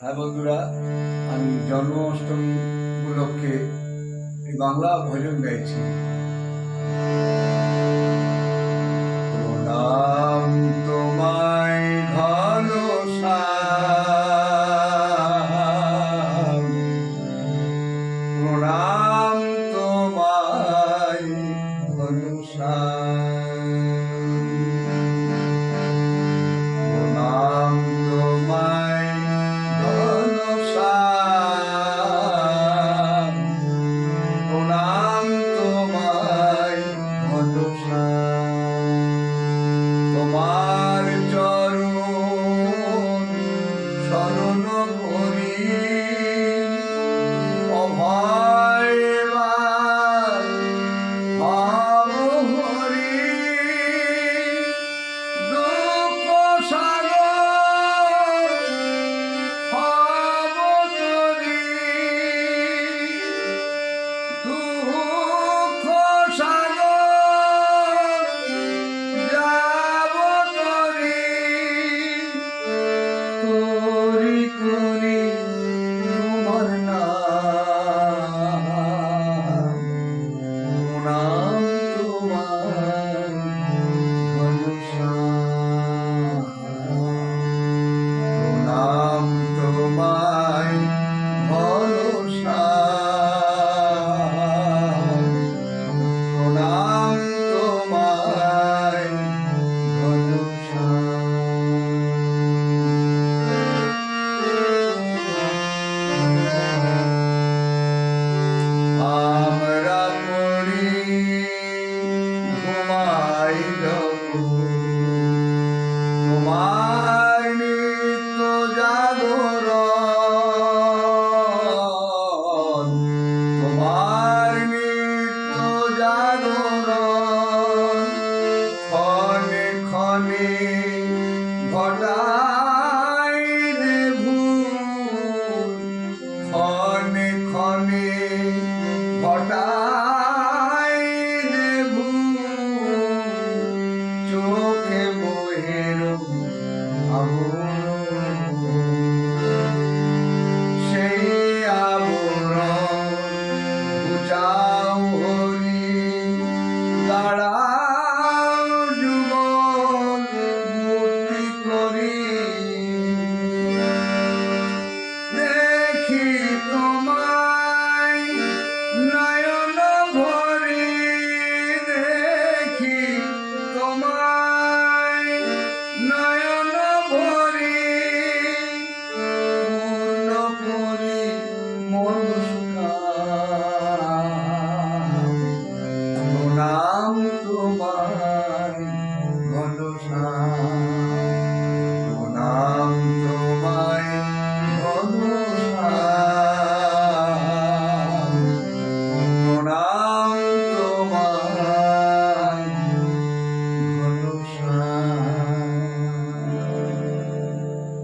হ্যাঁ বন্ধুরা আমি জন্মাষ্টমী উপলক্ষে বাংলা ভজন গাইছি। আমি ঘটা